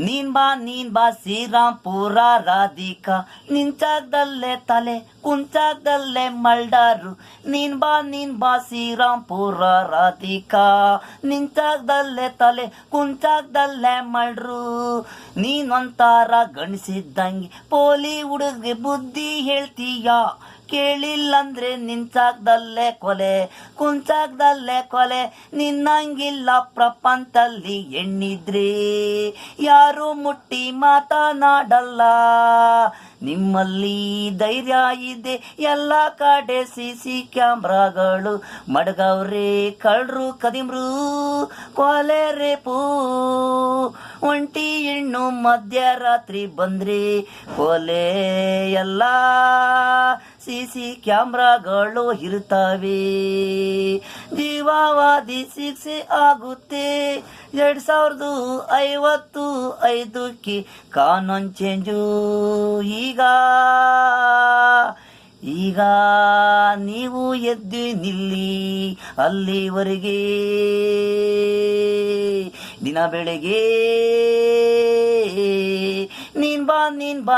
ನೀನ್ ಬಾ ನೀನ್ ಬಾ ಶ್ರೀರಾಮ್ಪುರ ರಾಧಿಕಾ. ನಿಂಚಾಗ್ದಲ್ಲೇ ತಲೆ ಕುಂಚಾಗ್ದಲ್ಲೇ ಮಲ್ಡಾರು. ನೀನ್ ಬಾ ನೀನ್ ಬಾ ಶ್ರೀರಾಮ್ಪುರ ರಾಧಿಕಾ. ನಿಂಚಾಗ್ದಲ್ಲೇ ತಲೆ ಕುಂಚಾಗ್ದಲ್ಲೇ ಮಲ್ಡ್ರು. ನೀನೊಂತಾರ ಗಣಿಸಿದ್ದಂಗೆ ಪೋಲಿ ಹುಡುಗ್ಗೆ ಬುದ್ಧಿ ಹೇಳ್ತೀಯಾ? ಕೇಳಿಲ್ಲಂದ್ರೆ ನಿಂಚಾಗ್ದಲ್ಲೇ ಕೊಲೆ, ಕುಂಚಾಗ್ದಲ್ಲೇ ಕೊಲೆ. ನಿನ್ನಂಗಿಲ್ಲ ಪ್ರಪಂಚದಲ್ಲಿ ಎಣ್ಣಿದ್ರೆ ಯಾರು ಮುಟ್ಟಿ ಮಾತನಾಡಲ್ಲ. ನಿಮ್ಮಲ್ಲಿ ಧೈರ್ಯ ಇದೆ, ಎಲ್ಲ ಕಡೆ ಸಿ ಸಿ ಕ್ಯಾಮ್ರಾಗಳು. ಮಡಗವ್ರೆ ಕಳ್ರು ಕದಿಮ್ರು, ಕೊಲೆ ರೇಪು. ಒಂಟಿ ಹೆಣ್ಣು ಮಧ್ಯರಾತ್ರಿ ಬಂದ್ರಿ ಕೊಲೆ ಎಲ್ಲ ಸಿ ಸಿ ಕ್ಯಾಮ್ರಾಗಳು ಇರ್ತವೆ ಜೀವಾವಾದಿ ಶಿಕ್ಷೆ ಆಗುತ್ತೆ. ಎರಡ್ ಸಾವಿರದ ಐವತ್ತು ಐದಕ್ಕೆ ಕಾನೂನ್ ಚೇಂಜು ಈಗ ಈಗ ನೀವು ಎದ್ದು ನಿಲ್ಲಿ ಅಲ್ಲಿವರೆಗೆ. ದಿನ ಬೆಳಗ್ಗೆ. ನೀನ್ ಬಾ ನೀನ್ ಬಾ.